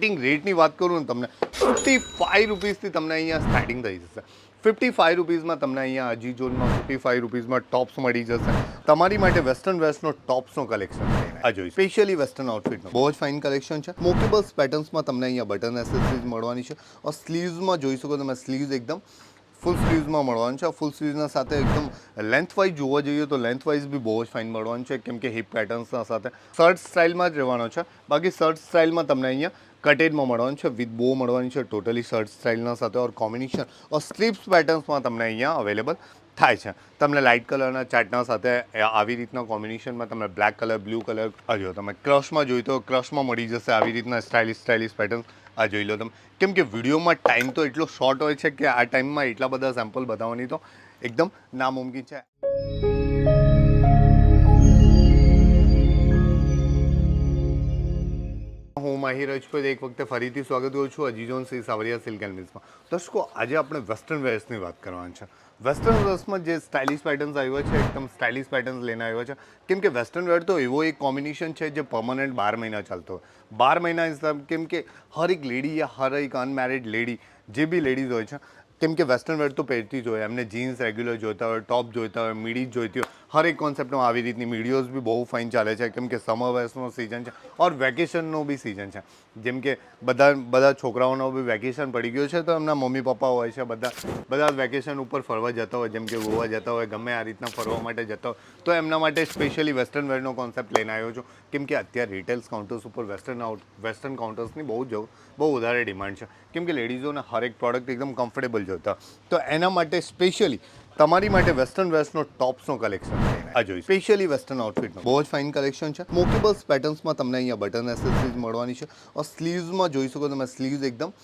Starting રેટની વાત કરું ને તમને ફિફ્ટી ફાઈવ રૂપીસથી તમને અહીંયા સ્ટાર્ટિંગ થઈ જશે. ફિફ્ટી ફાઈવ રૂપીઝમાં તમને અહીંયા અજી ઝોનમાં ફિફ્ટી ફાઈવ રૂપીઝમાં ટોપ્સ મળી જશે. તમારી માટે વેસ્ટર્ન વેસ્ટનો ટોપ્સનો કલેક્શન આ જોઈ સ્પેશિયલી વેસ્ટર્ન આઉટફિટનો બહુ જ ફાઇન કલેક્શન છે. મોકેબલ્સ પેટર્ન્સમાં તમને અહીંયા બટન એસેસરીઝ મળવાની છે. ઓર સ્લીવ્સમાં જોઈ શકો તમે સ્લીવ્સ એકદમ ફૂલ સ્લીવ્સમાં મળવાનું છે. ફૂલ સ્લીવ્સના સાથે એકદમ લેન્થ વાઇઝ જોવા જઈએ તો લેન્થ વાઇઝ બી બહુ જ ફાઇન મળવાનું છે. કેમ કે હિપ પેટર્ન્સના સાથે. શર્ટ સ્ટાઇલમાં જ રહેવાનો છે. બાકી શર્ટ સ્ટાઇલમાં તમને અહીંયા કટેડમાં મળવાનું છે, વિથ બો મળવાની છે, ટોટલી શર્ટ સ્ટાઇલના સાથે ઓર કોમ્બિનેશન ઓર સ્લીપ્સ પેટર્ન્સમાં તમને અહીંયા અવેલેબલ થાય છે. તમને લાઇટ કલરના ચાર્ટના સાથે આવી રીતના કોમ્બિનેશનમાં તમને બ્લેક કલર, બ્લુ કલર જો તમે ક્રશમાં જોઈ તો ક્રશમાં મળી જશે આવી રીતના સ્ટાઇલિશ સ્ટાઇલિશ પેટર્ન, આ જોઈ લો તમે. કેમ કે વિડીયોમાં ટાઈમ તો એટલો શોર્ટ હોય છે કે આ ટાઈમમાં એટલા બધા સેમ્પલ બતાવવાની તો એકદમ નામુમકિન છે. હું માહી રહ્યો છું, એક વખતે ફરીથી સ્વાગત કરું છું અજીજોન સી સાવરિયા સિલ્ક એન્ડ મિલ્સમાં દર્શકો, આજે આપણે વેસ્ટર્ન વેર્સની વાત કરવાની છે. વેસ્ટર્ન વેર્સમાં જે સ્ટાઇલિશ પેટર્ન્સ આવ્યો છે, એકદમ સ્ટાઇલિશ પેટર્ન્સ લઈને આવ્યો છે. કેમ કે વેસ્ટર્ન વેર તો એવો એક કોમ્બિનેશન છે જે પરમનન્ટ બાર મહિના ચાલતો હોય. બાર મહિના હિસાબ કેમ કે હર એક લેડી યા હર એક અનમેરિડ લેડી જે બી લેડીઝ હોય છે, કેમ કે વેસ્ટર્ન વેર તો પહેરતી જ હોય. એમને જીન્સ રેગ્યુલર જોઈતા હોય ટોપ જોઈતા હોય મીડી જોઈતી હોય. હર એક કોન્સેપ્ટમાં આવી રીતની વિડીયોઝ બી બહુ ફાઇન ચાલે છે. કેમ કે સમર વેસ્ટનો સિઝન છે ઓર વેકેશનનો બી સિઝન છે. જેમ કે બધા બધા છોકરાઓનો બી વેકેશન પડી ગયું છે તો એમના મમ્મી પપ્પા હોય છે, બધા બધા વેકેશન ઉપર ફરવા જતા હોય. જેમ કે ગોવા જતા હોય, ગમે આ રીતના ફરવા માટે જતા હોય. તો એમના માટે સ્પેશિયલી વેસ્ટર્ન વેરનો કોન્સેપ્ટ લઈને આવ્યો છું. કેમ કે અત્યારે રિટેલ્સ કાઉન્ટર્સ ઉપર વેસ્ટર્ન આઉટ વેસ્ટર્ન કાઉન્ટર્સની બહુ જ, બહુ વધારે ડિમાન્ડ છે. કેમ કે લેડીઝોને હરેક પ્રોડક્ટ એકદમ કમ્ફર્ટેબલ જોતા. તો એના માટે સ્પેશિયલી તમારી માટે વેસ્ટર્ન વેસ્ટનો ટોપ્સનો કલેક્શન આ જોઈ સ્પેશિયલી વેસ્ટર્ન આઉટફિટનો બહુ જ ફાઇન કલેક્શન છે. મોકેબલ્સ પેટર્ન્સમાં તમને અહીંયા બટન એસેસરીઝ મળવાની છે. ઓર સ્લીવ્સમાં જોઈ શકો તમે સ્લીવ્સ એકદમ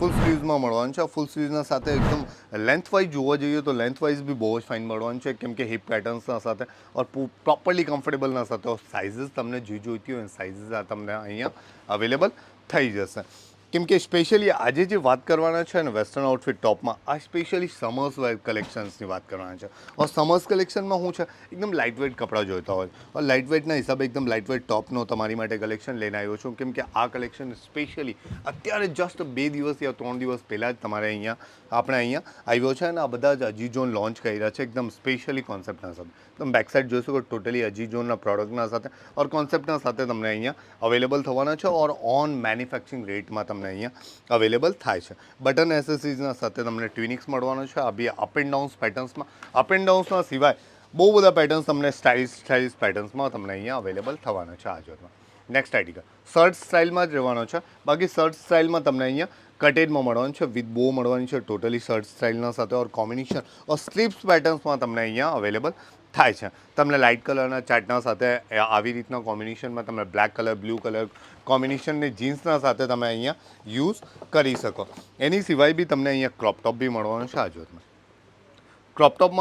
ફૂલ સ્લીવ્સમાં મળવાનું છે. ફૂલ સ્લીવ્સના સાથે એકદમ લેન્થ વાઇઝ જોવા જઈએ તો લેન્થ વાઇઝ બી બહુ જ ફાઇન મળવાનું છે. કેમ કે હિપ પેટર્ન્સના સાથે ઓર પ્રોપરલી કમ્ફર્ટેબલના સાથે. સાઇઝિસ સાઇઝીસ તમને જે જોઈતી હોય સાઇઝિસ આ તમને અહીંયા અવેલેબલ થઈ જશે. કેમ કે સ્પેશિયલી આજે જે વાત કરવાના છે ને વેસ્ટર્ન આઉટફિટ ટોપમાં આ સ્પેશિયલી સમર્સ વેર કલેક્શન્સની વાત કરવાના છે. ઓર સમર્સ કલેક્શનમાં શું છે? એકદમ લાઇટ વેઇટ કપડાં જોઈતા હોય. ઓર લાઇટ વેઇટના હિસાબે એકદમ લાઇટ વેઇટ ટોપનો તમારી માટે કલેક્શન લઈને આવ્યો છું. કેમ કે આ કલેક્શન સ્પેશિયલી અત્યારે જસ્ટ બે દિવસ યા ત્રણ દિવસ પહેલાં જ તમારે અહીંયા, આપણે અહીંયા આવ્યો છે અને આ બધા જ અજીઝોન લોન્ચ કર્યા છે એકદમ સ્પેશિયલી કોન્સેપ્ટના સાથે. તમે બેક સાઇડ જોશો કે ટોટલી અજીઝોનના પ્રોડક્ટના સાથે ઓર કોન્સેપ્ટના સાથે તમને અહીંયા અવેલેબલ થવાના છે ઓર ઓન મેન્યુફેક્ચરિંગ રેટમાં તમને અહીંયા અવેલેબલ થાય છે. બટન એસેસરીઝના સાથે તમને ટ્વિનિક્સ મળવાનો છે. આ બી અપ એન્ડ ડાઉન્સ પેટર્ન્સમાં અપ એન્ડ ડાઉન્સના સિવાય બહુ બધા પેટર્ન્સ તમને સ્ટાઇલિશ સ્ટાઇલિશ પેટર્ન્સમાં તમને અહીંયા અવેલેબલ થવાના છે આ જોરમાં નેક્સ્ટ આર્ટિકલ શર્ટ સ્ટાઇલમાં જ રહેવાનો છે. બાકી શર્ટ સ્ટાઇલમાં તમને અહીંયા કટેડમાં મળવાનું છે વિથ બો મળવાની છે ટોટલી શર્ટ સ્ટાઇલના સાથે. ઓર કોમ્બિનેશન ઓર સ્લીવ્સ પેટર્ન્સમાં તમને અહીંયા અવેલેબલ થાય છે. તમને લાઇટ કલરના ચાર્ટના સાથે આવી રીતના કોમ્બિનેશનમાં તમે બ્લેક કલર, બ્લુ કલર કોમ્બિનેશનની જીન્સના સાથે તમે અહીંયા યુઝ કરી શકો. એની સિવાય બી તમને અહીંયા ક્રોપટોપ બી મળવાનું છે આ જો તમે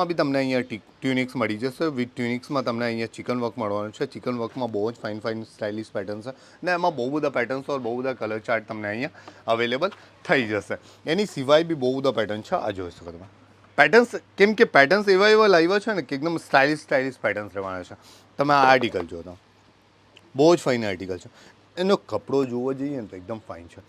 બી તમને અહીંયા ટ્યુનિક્સ મળી જશે. વિથ ટ્યુનિક્સમાં તમને અહીંયા ચિકન વર્ક મળવાનું છે. ચિકન વર્કમાં બહુ જ ફાઇન ફાઇન સ્ટાઇલિશ પેટર્ન છે ને એમાં બહુ બધા પેટર્ન્સ ઓર બહુ બધા કલર ચાર્ટ તમને અહીંયા અવેલેબલ થઈ જશે. એની સિવાય બી બહુ બધા પેટર્ન છે. આ જોઈ શકો તમે. પેટર્ન્સ કેમ કે પેટર્ન્સ એવા એવા લાવ્યા છે ને કે એકદમ સ્ટાઇલિશ સ્ટાઇલિશ પેટર્ન્સ રહેવાના છે. તમે આ આર્ટિકલ જો તો. બહુ જ ફાઇન આર્ટિકલ છે. એનો કપડો જોવો જઈએ ને તો એકદમ ફાઇન છે.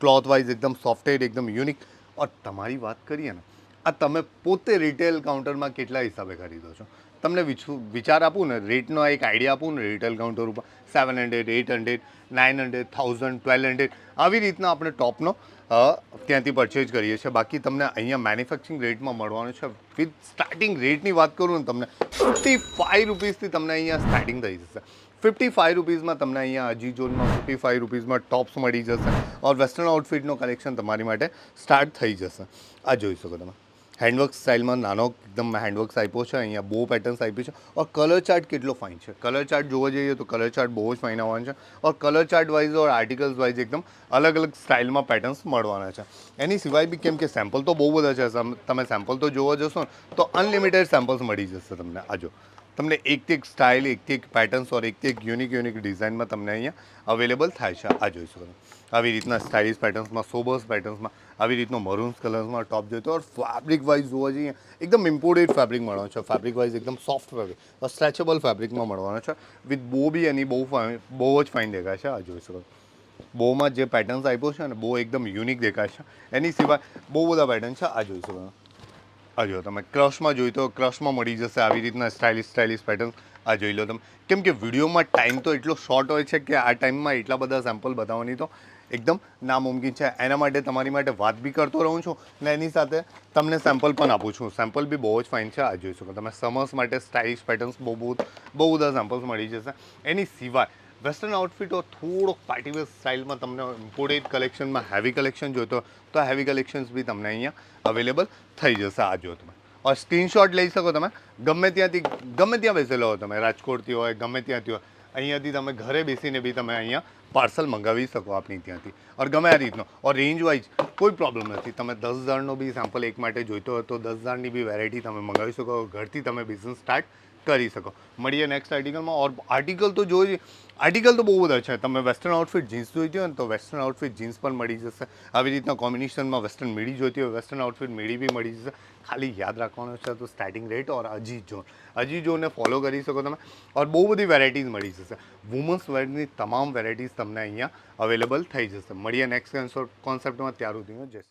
ક્લોથ વાઇઝ એકદમ સોફ્ટેડ એકદમ યુનિક ઓર તમારી વાત કરીએ ને, આ તમે પોતે રિટેલ કાઉન્ટરમાં કેટલા હિસાબે ખરીદો છો? તમને વિચ- વિચાર આપું ને રેટનો એક આઈડિયા આપું ને રિટેલ કાઉન્ટર ઉપર. Seven hundred eight hundred nine hundred thousand twelve hundred આવી રીતના આપણે ટોપનો ત્યાંથી પરચેજ કરીએ છીએ. બાકી તમને અહીંયા મેન્યુફેક્ચરિંગ રેટમાં મળવાનું છે. વિથ સ્ટાર્ટિંગ રેટની વાત કરું ને તમને ફિફ્ટી ફાઇવ રૂપીસથી તમને અહીંયા સ્ટાર્ટિંગ થઈ જશે. ફિફ્ટી ફાઇવ રૂપીઝમાં તમને અહીંયા અજી ઝોનમાં ફિફ્ટી ફાઇવ રૂપીઝમાં ટોપ્સ મળી જશે. ઓર વેસ્ટર્ન આઉટફિટનો કલેક્શન તમારી માટે સ્ટાર્ટ થઈ જશે. આ જોઈ શકો તમે. હેન્ડવર્ક સ્ટાઇલમાં નાનો એકદમ હેન્ડવર્ક્સ આપ્યો છે, અહીંયા બહુ પેટર્ન્સ આપ્યું છે ઓર કલર ચાર્ટ કેટલો ફાઇન છે? કલર ચાર્ટ જોવા જઈએ તો કલર ચાર્ટ બહુ જ ફાઇન આવવાનો છે or colour chart wise or articles wise એકદમ અલગ અલગ સ્ટાઇલમાં પેટર્ન્સ મળવાના છે. એની સિવાય બી કેમ કે સેમ્પલ તો બહુ બધા છે તમે સેમ્પલ તો જોવા જશો ને તો અનલિમિટેડ સેમ્પલ્સ મળી જશે તમને. આ જો. તમને એકથી એક સ્ટાઇલ એકથી એક પેટર્ન્સ ઓર એકથી એક યુનિક યુનિક ડિઝાઇનમાં તમને અહીંયા અવેલેબલ થાય છે. આ જોઈ શકો આવી રીતના સ્ટાઇલિશ પેટર્ન્સમાં સોબર્સ પેટર્ન્સમાં આવી રીતનો મરૂન્સ કલર્સમાં ટોપ જોઈતો ઓર ફેબ્રિક વાઇઝ જોવા જઈએ, એકદમ ઇમ્પોર્ટેડ ફેબ્રિક મળવાનો છે. ફેબ્રિક વાઇઝ એકદમ સોફ્ટ ફેબ્રિક સ્ટ્રેચેબલ ફેબ્રિકમાં મળવાનો છે. વિથ બો બી એની બહુ બહુ જ ફાઇન દેખાય છે. આ જોઈ શકો. બોમાં જે પેટર્ન્સ આપ્યો છે ને, બહુ એકદમ યુનિક દેખાય છે. એની સિવાય બહુ બધા પેટર્ન છે. આ જોઈ શકો. આ જો તમે ક્રશમાં જોઈ તો ક્રશમાં મળી જશે આવી રીતના સ્ટાઇલિશ સ્ટાઇલિશ પેટર્ન આ જોઈ લો તમે. કેમ કે વિડીયોમાં ટાઈમ તો એટલો શોર્ટ હોય છે કે આ ટાઈમમાં એટલા બધા સેમ્પલ બતાવવાની તો એકદમ નામુમકિન છે. એના માટે, તમારી માટે વાત બી કરતો રહું છું ને એની સાથે તમને સેમ્પલ પણ આપું છું. સેમ્પલ બી બહુ જ ફાઇન છે, આ જોઈ શકો. તમે સમર્સ માટે સ્ટાઇલિશ પેટર્ન્સ બહુ બહુ બહુ બધા સેમ્પલ્સ મળી જશે. એની સિવાય વેસ્ટર્ન આઉટફિટો થોડોક પાર્ટીવેર સ્ટાઇલમાં તમને ઇમ્પોર્ટેડ કલેક્શનમાં હેવી કલેક્શન જોઈતો તો હેવી કલેક્શન્સ બી તમને અહીંયા અવેલેબલ થઈ જશે આ જો તમે ઓર સ્ક્રીનશોટ લઈ શકો તમે. ગમે ત્યાંથી, ગમે ત્યાં બેસેલો હો તમે. રાજકોટથી હોય, ગમે ત્યાંથી હોય. અહીંયાથી તમે ઘરે બેસીને બી તમે અહીંયા પાર્સલ મંગાવી શકો આપણી ત્યાંથી. ઓર ગમે આ રીતનો. ઓર રેન્જ વાઇઝ કોઈ પ્રોબ્લેમ નથી. તમે દસ હજારનો બી સેમ્પલ એક માટે જોઈતો હોય તો દસ હજારની બી વેરાયટી તમે મંગાવી શકો. ઘરથી તમે બિઝનેસ સ્ટાર્ટ કરી શકો. મળીએ નેક્સ્ટ આર્ટિકલમાં ઓર આર્ટિકલ તો જોઈએ આર્ટિકલ તો બહુ બધા છે. તમે વેસ્ટર્ન આઉટફિટ જીન્સ જોઈતી હોય ને તો વેસ્ટર્ન આઉટફિટ જીન્સ પણ મળી જશે. આવી રીતના કોમ્બિનેશનમાં વેસ્ટર્ન મીડી જોઈતી હોય વેસ્ટર્ન આઉટફિટ મીડી બી મળી જશે. ખાલી યાદ રાખવાનું છે તો સ્ટાર્ટિંગ રેટ ઓર અજી ઝોન અજી ઝોનને ફોલો કરી શકો તમે. ઓર બહુ બધી વેરાયટીઝ મળી જશે. વુમન્સ વેરની તમામ વેરાયટીઝ તમને અહીંયા અવેલેબલ થઈ જશે. મળીએ નેક્સ્ટ કોન્સેપ્ટમાં ત્યાર સુધીમાં જય શ્રી